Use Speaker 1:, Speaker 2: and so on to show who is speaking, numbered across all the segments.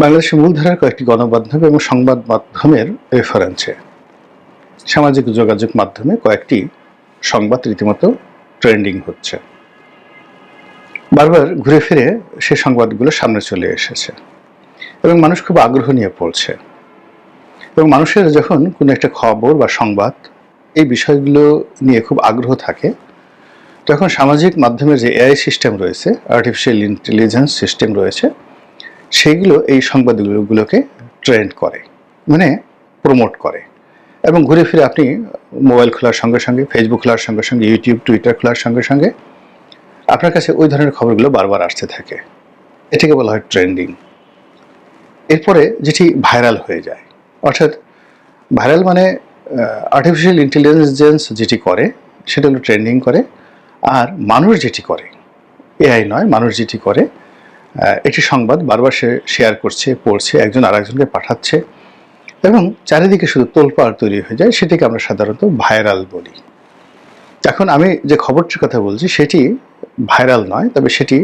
Speaker 1: বাংলাদেশের মূলধারার কয়েকটি গণমাধ্যম এবং সংবাদ মাধ্যমের রেফারেন্সে সামাজিক যোগাযোগ মাধ্যমে কয়েকটি সংবাদ রীতিমতো ট্রেন্ডিং হচ্ছে। বারবার ঘুরে ফিরে সে সংবাদগুলো সামনে চলে এসেছে এবং মানুষ খুব আগ্রহ নিয়ে পড়ছে। এবং মানুষের যখন কোনো একটা খবর বা সংবাদ এই বিষয়গুলো নিয়ে খুব আগ্রহ থাকে, তখন সামাজিক মাধ্যমের যে এআই সিস্টেম রয়েছে আর্টিফিশিয়াল ইন্টেলিজেন্স সিস্টেম রয়েছে সেইগুলো এই সংবাদগুলোকে ট্রেন্ড করে মানে প্রমোট করে। এবং ঘুরে ফিরে আপনি মোবাইল খোলার সঙ্গে সঙ্গে ফেসবুক খোলার সঙ্গে সঙ্গে ইউটিউব টুইটার খোলার সঙ্গে সঙ্গে আপনার কাছে ওই ধরনের খবরগুলো বারবার আসতে থাকে। এটাকে বলা হয় ট্রেন্ডিং এরপরে যেটি ভাইরাল হয়ে যায়, অর্থাৎ ভাইরাল মানে আর্টিফিশিয়াল ইন্টেলিজেন্স যেটি করে, সেটা হলো ট্রেন্ডিং করে, আর মানুষ যেটি করে এআই নয়, মানুষ যেটি করে একটি সংবাদ বারবার সে শেয়ার করছে, পড়ছে, একজন আরেকজনকে পাঠাচ্ছে এবং চারিদিকে শুধু তোলপাড় তৈরি হয়ে যায়, সেটিকে আমরা সাধারণত ভাইরাল বলি। এখন আমি যে খবরটির কথা বলছি, সেটি ভাইরাল নয়, তবে সেটি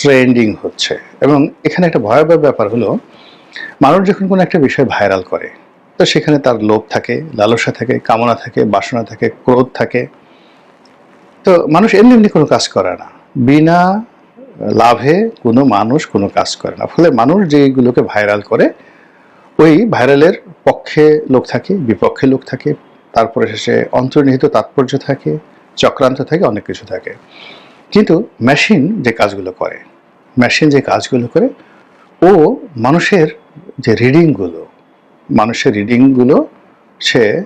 Speaker 1: ট্রেন্ডিং হচ্ছে এবং এখানে একটা ভয়াবহ ব্যাপার হলো, মানুষ যখন কোনো একটা বিষয় ভাইরাল করে, তো সেখানে তার লোভ থাকে, লালসা থাকে, কামনা থাকে, বাসনা থাকে, ক্রোধ থাকে। তো মানুষ এমনি এমনি কোনো কাজ করে না। বিনা লাভে কোনো মানুষ কোনো কাজ করে না। ফলে মানুষ যেগুলোকে ভাইরাল করে, ওই ভাইরালের পক্ষে লোক থাকে, বিপক্ষে লোক থাকে, তারপরে শেষে অন্তর্নিহিত তাৎপর্য থাকে, চক্রান্ত থাকে, অনেক কিছু থাকে। কিন্তু মেশিন যে কাজগুলো করে মেশিন যে কাজগুলো করে, ও মানুষের যে রিডিংগুলো মানুষের রিডিংগুলো সে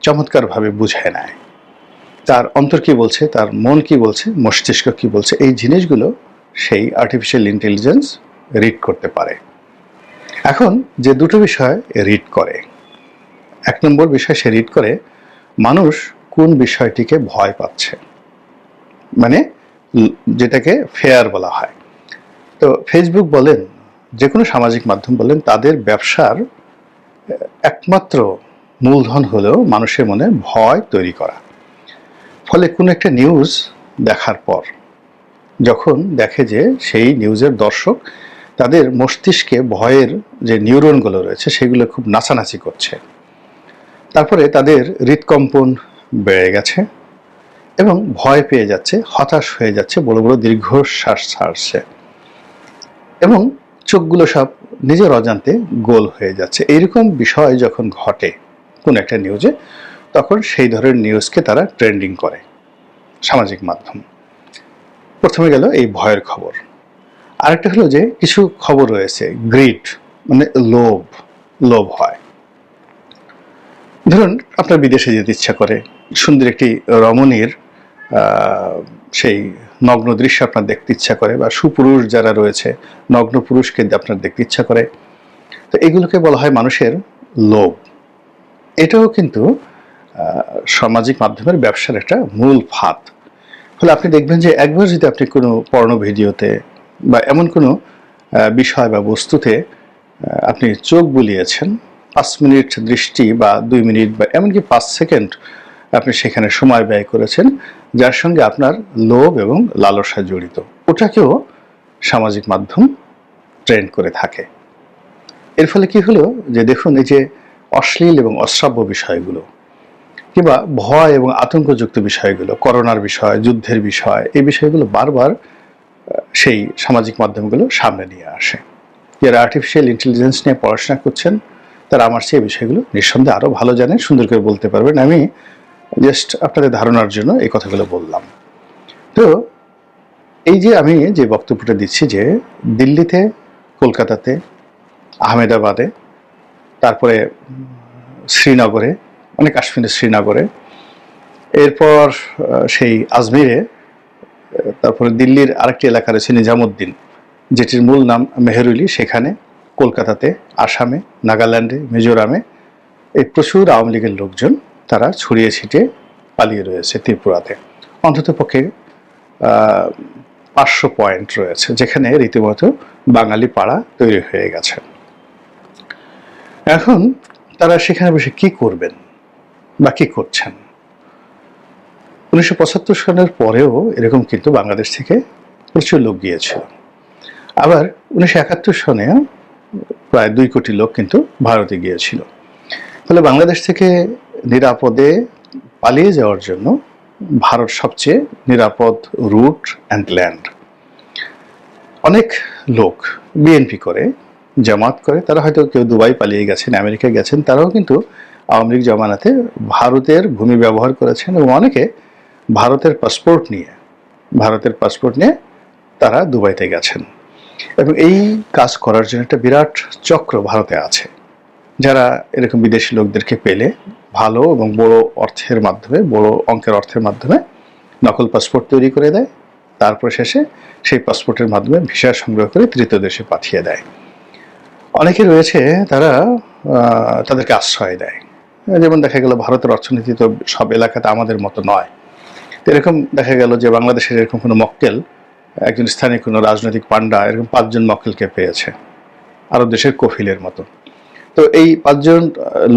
Speaker 1: চমৎকারভাবে বুঝে নেয়। তার অন্তর কি বলছে, তার মন কি বলছে, মস্তিষ্ক কি বলছে, এই জিনিসগুলো সেই আর্টিফিশিয়াল ইন্টেলিজেন্স রিড করতে পারে। এখন যে দুটো বিষয় রিড করে, এক নম্বর বিষয় সে রিড করে মানুষ কোন বিষয়টিকে ভয় পাচ্ছে মানে যেটাকে ফেয়ার বলা হয়। তো ফেসবুক বলেন যে কোনো সামাজিক মাধ্যম বলেন, তাদের ব্যবসার একমাত্র মূলধন হলেও মানুষের মনে ভয় তৈরি করা। ফলে কোনো একটা নিউজ দেখার পর যখন দেখে যে সেই নিউজের দর্শক তাদের মস্তিষ্কে ভয়ের যে নিউরনগুলো রয়েছে সেগুলো খুব নাচানাচি করছে। তারপরে তাদের হৃদকম্পন বেড়ে গেছে এবং ভয় পেয়ে যাচ্ছে, হতাশ হয়ে যাচ্ছে, বড় বড় দীর্ঘশ্বাস ছাড়ছে এবং চোখগুলো সব নিজের অজান্তে গোল হয়ে যাচ্ছে। এইরকম বিষয় যখন ঘটে কোনো একটা নিউজে, তখন সেই ধরনের নিউজকে তারা ট্রেন্ডিং করে সামাজিক মাধ্যম। প্রথমে গেল এই ভয়ের খবর। আরেকটা হলো যে কিছু খবর রয়েছে গ্রিড মানে লোভ লোভ হয়। ধরুন আপনার বিদেশে যেতে ইচ্ছা করে, সুন্দর একটি রমণীর সেই নগ্ন দৃশ্য আপনার দেখতে ইচ্ছা করে, বা সুপুরুষ যারা রয়েছে, নগ্ন পুরুষকে আপনার দেখতে ইচ্ছা করে। তো এগুলোকে বলা হয় মানুষের লোভ। এটাও কিন্তু সামাজিক মাধ্যমের ব্যবসার একটা মূল ফাঁদ। ফলে আপনি দেখবেন যে একবার যদি আপনি কোনো পর্ণ ভিডিওতে বা এমন কোনো বিষয় বা বস্তুতে আপনি চোখ বুলিয়েছেন, পাঁচ মিনিট দৃষ্টি বা দুই মিনিট বা এমনকি পাঁচ সেকেন্ড আপনি সেখানে সময় ব্যয় করেছেন, যার সঙ্গে আপনার লোভ এবং লালসা জড়িত। ওটাকেও সামাজিক মাধ্যম ট্রেন্ড করে থাকে। এর ফলে কি হলো? যে দেখুন, এই যে অশ্লীল এবং অশ্রাব্য বিষয়গুলো কিংবা ভয় এবং আতঙ্কযুক্ত বিষয়গুলো, করোনার বিষয়, যুদ্ধের বিষয়, এই বিষয়গুলো বারবার সেই সামাজিক মাধ্যমগুলো সামনে নিয়ে আসে। যারা আর্টিফিশিয়াল ইন্টেলিজেন্স নিয়ে পড়াশোনা করছেন, তারা আমার সেই বিষয়গুলো নিঃসন্দেহে আরও ভালো জানেন, সুন্দর করে বলতে পারবেন। আমি জাস্ট আপনাদের ধারণার জন্য এই কথাগুলো বললাম। তো, এই যে আমি যে বক্তব্যটা দিচ্ছি যে দিল্লিতে, কলকাতাতে, আহমেদাবাদে, তারপরে শ্রীনগরে মানে কাশ্মীরের শ্রীনগরে। এরপর সেই আজমিরে তারপরে দিল্লির আরেকটি এলাকা রয়েছে নিজামুদ্দিন, যেটির মূল নাম মেহেরুলি সেখানে কলকাতাতে, আসামে, নাগাল্যান্ডে, মিজোরামে এই প্রচুর আওয়ামী লীগের লোকজন তারা ছড়িয়ে ছিটিয়ে পালিয়ে রয়েছে ত্রিপুরাতে। অন্তত পক্ষে পাঁচশো পয়েন্ট রয়েছে, যেখানে রীতিমতো বাঙালি পাড়া তৈরি হয়ে গেছে। এখন তারা সেখানে বসে কি করবেন? বা কি করছেন? উনিশশো পঁচাত্তর সালের পরেও এরকম কিন্তু বাংলাদেশ থেকে প্রচুর লোক গিয়েছিল। আবার উনিশশো একাত্তর সনে প্রায় দুই কোটি লোক কিন্তু ভারতে গিয়েছিল। ফলে বাংলাদেশ থেকে নিরাপদে পালিয়ে যাওয়ার জন্য ভারত সবচেয়ে নিরাপদ রুট অ্যান্ড ল্যান্ড। অনেক লোক বিএনপি করে, জামাত করে, তারা হয়তো কেউ দুবাই পালিয়ে গেছেন আমেরিকা গেছেন, তারাও কিন্তু আওয়ামী লীগ জমানাতে ভারতের ভূমি ব্যবহার করেছেন এবং অনেকে ভারতের পাসপোর্ট নিয়ে, ভারতের পাসপোর্ট নিয়ে তারা দুবাইতে গেছেন। এবং এই কাজ করার জন্য একটা বিরাট চক্র ভারতে আছে। যারা এরকম বিদেশি লোকদেরকে পেলে ভালো এবং বড় অর্থের মাধ্যমে, বড় অঙ্কের অর্থের মাধ্যমে নকল পাসপোর্ট তৈরি করে দেয়। তারপর শেষে সেই পাসপোর্টের মাধ্যমে ভিসা সংগ্রহ করে তৃতীয় দেশে পাঠিয়ে দেয়। অনেকে রয়েছে তারা তাদেরকে আশ্রয় দেয়। যেমন দেখা গেল ভারতের অর্থনীতি তো সব এলাকাতে আমাদের মতো নয়। তো এরকম দেখা গেল যে বাংলাদেশের এরকম কোনো মক্কেল, একজন স্থানীয় কোনো রাজনৈতিক পান্ডা এরকম পাঁচজন মক্কেলকে পেয়েছে আরব দেশের কফিলের মতো। তো এই পাঁচজন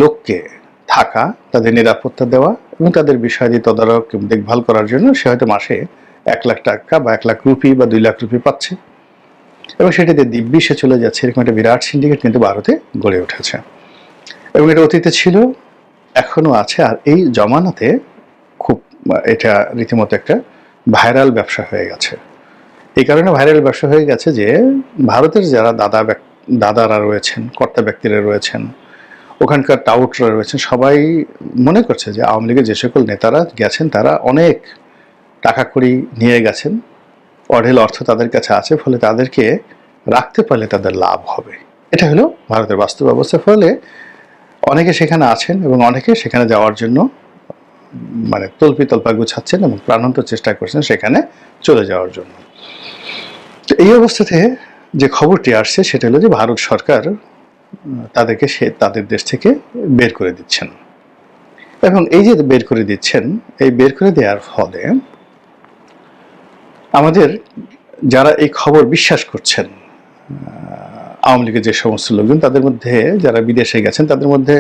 Speaker 1: লোককে থাকা, তাদের নিরাপত্তা দেওয়া এবং তাদের বিষয়াদি তদারক দেখভাল করার জন্য সে হয়তো মাসে এক লাখ টাকা বা এক লাখ রুপি বা দুই লাখ রুপি পাচ্ছে। এবং সেটাতে দিব্যি সে চলে যাচ্ছে, এরকম একটা বিরাট সিন্ডিকেট কিন্তু ভারতে গড়ে উঠেছে। এবং এটা অতীতে ছিল এখনও আছে, আর এই জমানাতে খুব, এটা রীতিমতো একটা ভাইরাল ব্যবসা হয়ে গেছে। এই কারণে ভাইরাল ব্যবসা হয়ে গেছে যে, ভারতের যারা দাদা দাদারা রয়েছেন, কর্তা ব্যক্তিরা রয়েছেন, ওখানকার টাউটরা রয়েছেন, সবাই মনে করছে যে আওয়ামী লীগের যে সকল নেতারা গেছেন, তারা অনেক টাকা কড়ি নিয়ে গেছেন, অঢেল অর্থ তাদের কাছে আছে, ফলে তাদেরকে রাখতে পারলে তাদের লাভ হবে। এটা হলো ভারতের বাস্তব অবস্থা, ফলে অনেকে সেখানে আছেন এবং অনেকে সেখানে যাওয়ার জন্য মানে তল্পি তল্পা গুছাচ্ছেন এবং প্রাণান্ত চেষ্টা করছেন সেখানে চলে যাওয়ার জন্য। তো এই অবস্থাতে যে খবরটি আসছে সেটা হলো যে ভারত সরকার, তাদেরকে সে, তাদের দেশ থেকে বের করে দিচ্ছেন। এবং এই যে বের করে দিচ্ছেন, এই বের করে দেওয়ার ফলে আমাদের যারা এই খবর বিশ্বাস করছেন আওয়ামী লীগের যে সমস্ত লোকজন, তাদের মধ্যে যারা বিদেশে গেছেন, তাদের মধ্যে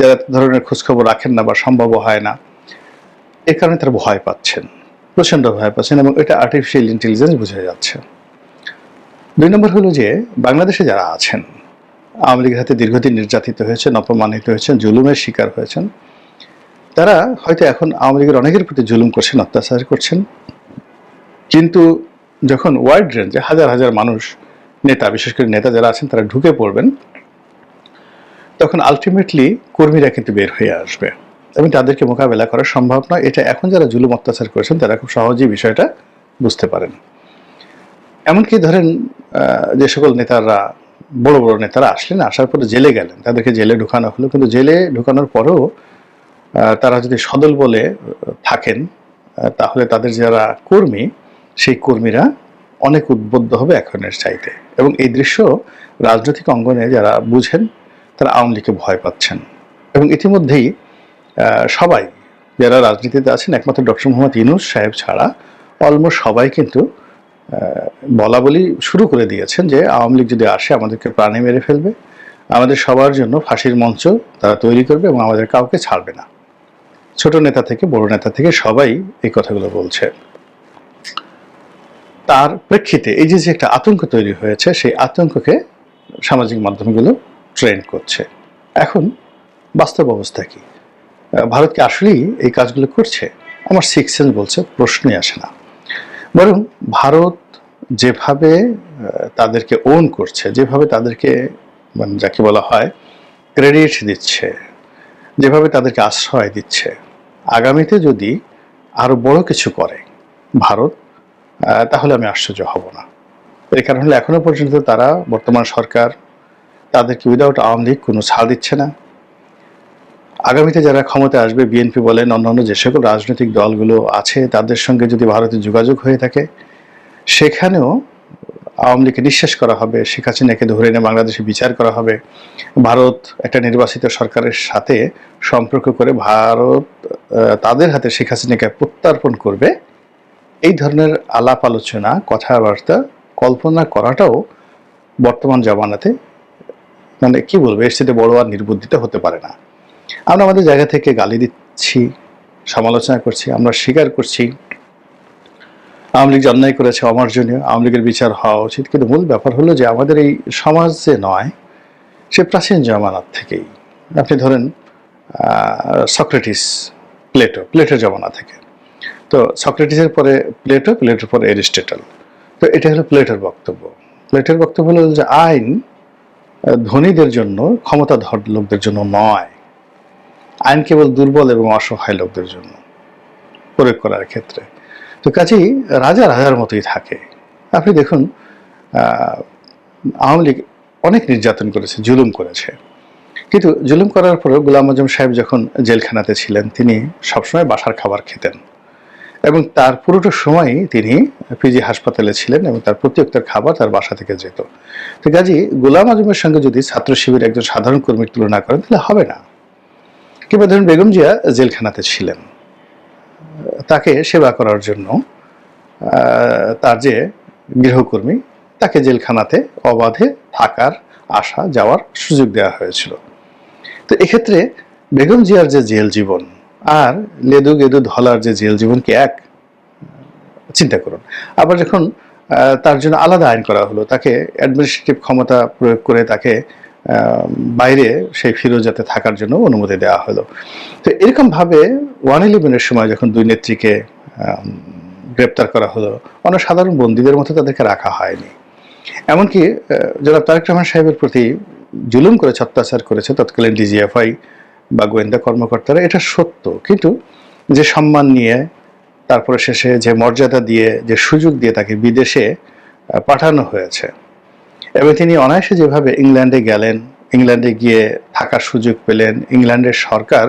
Speaker 1: যারা ধরনের খোঁজখবর রাখেন না বা সম্ভব হয় না, এ কারণে তারা ভয় পাচ্ছেন, প্রচণ্ড ভয় পাচ্ছেন এবং এটা আর্টিফিশিয়াল ইন্টেলিজেন্স বোঝা যাচ্ছে। দুই নম্বর হলো যে, বাংলাদেশে যারা আছেন, আওয়ামী লীগের হাতে দীর্ঘদিন নির্যাতিত হয়েছেন, অপমানিত হয়েছেন, জুলুমের শিকার হয়েছেন, তারা হয়তো এখন আওয়ামী লীগের অনেকের প্রতি জুলুম করছেন, অত্যাচার করছেন, কিন্তু যখন ওয়াইড রেঞ্জে হাজার হাজার মানুষ নেতা, বিশেষ করে নেতা যারা আছেন, তারা ঢুকে পড়বেন। তখন আলটিমেটলি কর্মীরা কিন্তু বের হয়ে আসবে এবং তাদেরকে মোকাবেলা করা সম্ভব নয়। এটা এখন যারা জুলুম অত্যাচার করেছেন, তারা খুব সহজেই বিষয়টা বুঝতে পারেন। এমনকি ধরেন যে সকল নেতারা, বড় বড় নেতারা আসলেন, আসার পরে জেলে গেলেন। তাদেরকে জেলে ঢুকানো হলো, কিন্তু জেলে ঢুকানোর পরেও তারা যদি সদল বলে থাকেন তাহলে তাদের যারা কর্মী, সেই কর্মীরা অনেক উদ্বুদ্ধ হবে এখনের চাইতে। এবং এই দৃশ্য রাজনৈতিক অঙ্গনে যারা বুঝেন, তারা আওয়ামী লীগকে ভয় পাচ্ছেন। এবং ইতিমধ্যেই সবাই যারা রাজনীতিতে আছেন, একমাত্র ডক্টর মোহাম্মদ ইনুস সাহেব ছাড়া, অলমোস্ট সবাই কিন্তু বলা বলি শুরু করে দিয়েছেন যে আওয়ামী লীগ যদি আসে, আমাদেরকে প্রাণে মেরে ফেলবে। আমাদের সবার জন্য ফাঁসির মঞ্চ তারা তৈরি করবে এবং আমাদের কাউকে ছাড়বে না। ছোট নেতা থেকে, বড় নেতা থেকে সবাই এই কথাগুলো বলছে। তার প্রেক্ষিতে এই যে যে একটা আতঙ্ক তৈরি হয়েছে, সেই আতঙ্ককে সামাজিক মাধ্যমগুলো ট্রেন্ড করছে। এখন বাস্তব অবস্থা কি? ভারত কি আসলেই এই কাজগুলো করছে? আমার সিক্স বলছে, প্রশ্নই আসে না। বরং ভারত যেভাবে তাদেরকে ওন করছে, যেভাবে তাদেরকে মানে যাকে বলা হয় ক্রেডিট দিচ্ছে, যেভাবে তাদেরকে আশ্রয় দিচ্ছে, আগামীতে যদি আরও বড় কিছু করে, ভারত তাহলে আমি আশ্চর্য হব না। এর কারণ হলো এখনও পর্যন্ত তারা বর্তমান সরকার তাদেরকে উইদাউট আওয়ামী লীগ কোনো ছাড় দিচ্ছে না। আগামীতে যারা ক্ষমতায় আসবে, বিএনপি বলেন, অন্যান্য যে সকল রাজনৈতিক দলগুলো আছে, তাদের সঙ্গে যদি ভারতের যোগাযোগ হয়ে থাকে, সেখানেও আওয়ামী লীগকে নিঃশেষ করা হবে, শেখ হাসিনাকে ধরে এনে বাংলাদেশে বিচার করা হবে। ভারত একটা নির্বাচিত সরকারের সাথে সম্পর্ক করে ভারত তাদের হাতে শেখ হাসিনাকে প্রত্যার্পণ করবে। এই ধরনের আলাপ আলোচনা, কথাবার্তা কল্পনা করাটাও বর্তমান জামানাতে মানে কি বলব, এর সাথে বড় আর নির্বুদ্ধিত হতে পারে না। আমরা আমাদের জায়গা থেকে গালি দিচ্ছি, সমালোচনা করছি, আমরা স্বীকার করছি। আওয়ামী লীগ অন্যায় করেছে, অমার্জনীয়, আওয়ামী লীগের বিচার হওয়া উচিত। কিন্তু মূল ব্যাপার হলো যে আমাদের এই সমাজ যে নয়, সে প্রাচীন জমানার থেকেই। আপনি ধরেন সক্রেটিস, প্লেটো প্লেটো জমানা থেকে। তো সক্রেটিসের পরে প্লেটো, প্লেটোর পরে এরিস্টেটল তো এটা হলো প্লেটোর বক্তব্য। প্লেটোর বক্তব্য হলো যে আইন ধনীদের জন্য, ক্ষমতাধর লোকদের জন্য নয়। আইন কেবল দুর্বল এবং অসহায় লোকদের জন্য প্রয়োগ করার ক্ষেত্রে। তো কাজেই রাজা রাজার মতোই থাকে। আপনি দেখুন আওয়ামী লীগ অনেক নির্যাতন করেছে, জুলুম করেছে। কিন্তু জুলুম করার পরেও গোলাম আজম সাহেব যখন জেলখানাতে ছিলেন, তিনি সবসময় বাসার খাবার খেতেন। এবং তার পুরোটা সময়ই তিনি পিজি হাসপাতালে ছিলেন এবং তার প্রত্যেকটার খাবার তার বাসা থেকে যেত। তো কাজী গোলাম আজমের সঙ্গে যদি ছাত্র শিবির একজন সাধারণ কর্মীর তুলনা করেন, তাহলে হবে না। কিংবা ধরুন বেগম জিয়া জেলখানাতে ছিলেন। তাকে সেবা করার জন্য তার যে গৃহকর্মী, তাকে জেলখানাতে অবাধে থাকার আসা যাওয়ার সুযোগ দেওয়া হয়েছিল। তো এক্ষেত্রে বেগম জিয়ার যে জেল জীবন আর লেদু গেদু ধলার যে জেল জীবন কি এক, চিন্তা করুন। আবার যখন তার জন্য আলাদা আইন করা হলো, তাকে অ্যাডমিনিস্ট্রেটিভ ক্ষমতা প্রয়োগ করে তাকে বাইরে সেই ফিরোজাতে থাকার জন্য অনুমতি দেওয়া হলো। তো এরকম ভাবে ওয়ান ইলেভেনের সময় যখন দুই নেত্রীকে গ্রেপ্তার করা হলো অনেক সাধারণ বন্দীদের মতো তাদেরকে রাখা হয়নি। এমনকি জনাব তারেক রহমান সাহেবের প্রতি জুলুম করেছে অত্যাচার করেছে তৎকালীন ডিজিএফআই বা গোয়েন্দা কর্মকর্তারা, এটা সত্য। কিন্তু যে সম্মান নিয়ে, তারপরে শেষে যে মর্যাদা দিয়ে, যে সুযোগ দিয়ে তাকে বিদেশে পাঠানো হয়েছে। এবং তিনি অনায়াসে যেভাবে ইংল্যান্ডে গেলেন, ইংল্যান্ডে গিয়ে থাকার সুযোগ পেলেন, ইংল্যান্ডের সরকার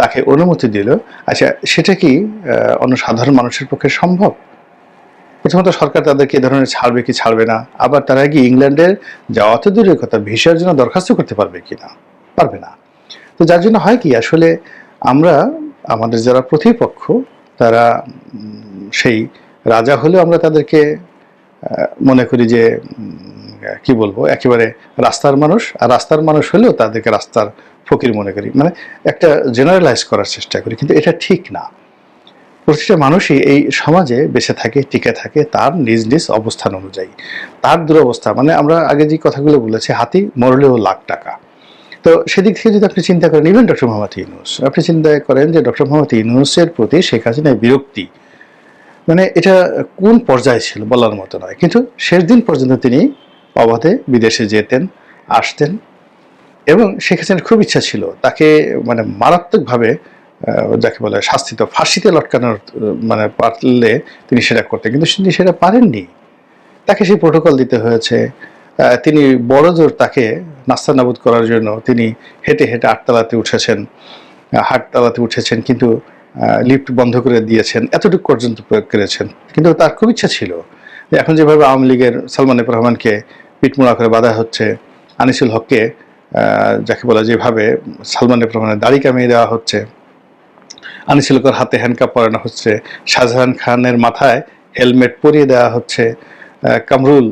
Speaker 1: তাকে অনুমতি দিল আচ্ছা সেটা কি অন্য সাধারণ মানুষের পক্ষে সম্ভব? প্রথমত সরকার তাদেরকে এ ধরনের ছাড়বে কি ছাড়বে না, আবার তারা কি ইংল্যান্ডের যাওয়া তো দূরের কথা ভিসার জন্য দরখাস্ত করতে পারবে কি না? পারবে না। তো যার জন্য হয় কি, আসলে আমরা, আমাদের যারা প্রতিপক্ষ, তারা সেই রাজা হলেও আমরা তাদেরকে মনে করি যে কি বলব, একেবারে রাস্তার মানুষ, আর রাস্তার মানুষ হলেও তাদেরকে রাস্তার ফকির মনে করি। মানে একটা জেনারেলাইজ করার চেষ্টা করি, কিন্তু এটা ঠিক না। প্রতিটা মানুষই এই সমাজে বেঁচে থাকে, টিকে থাকে, তার নিজ নিজ অবস্থান অনুযায়ী। তার দুরবস্থা মানে আমরা আগে যে কথাগুলো বলেছি, হাতি মরলেও লাখ টাকা। তো সেদিক থেকে যদি আপনি চিন্তা করেন ইভেন ডক্টর মোহাম্মদ ইউনুস, আপনি চিন্তা করেন যে ডক্টর মোহাম্মদ ইউনুসের প্রতি শেখ হাসিনার বিরক্তি মানে এটা কোন পর্যায়ে ছিল বলার মতো নয়। কিন্তু শেষ দিন পর্যন্ত তিনি অবাধে বিদেশে যেতেন, আসতেন, এবং শেখ হাসিনার খুব ইচ্ছা ছিল তাকে মানে মারাত্মকভাবে যাকে বলে শাস্তিত ফাঁসিতে লটকানোর মানে পারলে তিনি সেটা করতেন, কিন্তু তিনি সেটা পারেননি। তাকে সেই প্রোটোকল দিতে হয়েছে তিনি বড় জোর তাকে নাস্তানাবুদ করার জন্য তিনি হেঁটে হেঁটে আটতলাতে উঠেছেন হাটতলাতে উঠেছেন, কিন্তু লিফট বন্ধ করে দিয়েছেন, এতটুকু পর্যন্ত প্রয়োগ করেছেন। কিন্তু তার খুব ইচ্ছা ছিল এখন যেভাবে আওয়ামী লীগের সালমান রহমানকে পিটমোড়া করে বাধা হচ্ছে, আনিসুল হককে যাকে বলা যেভাবে সালমান রহমানের দাড়ি কামিয়ে দেওয়া হচ্ছে, আনিসুল হকের হাতে হ্যান্ডকাপ পরানো হচ্ছে, শাহজাহান খানের মাথায় হেলমেট পরিয়ে দেওয়া হচ্ছে কামরুল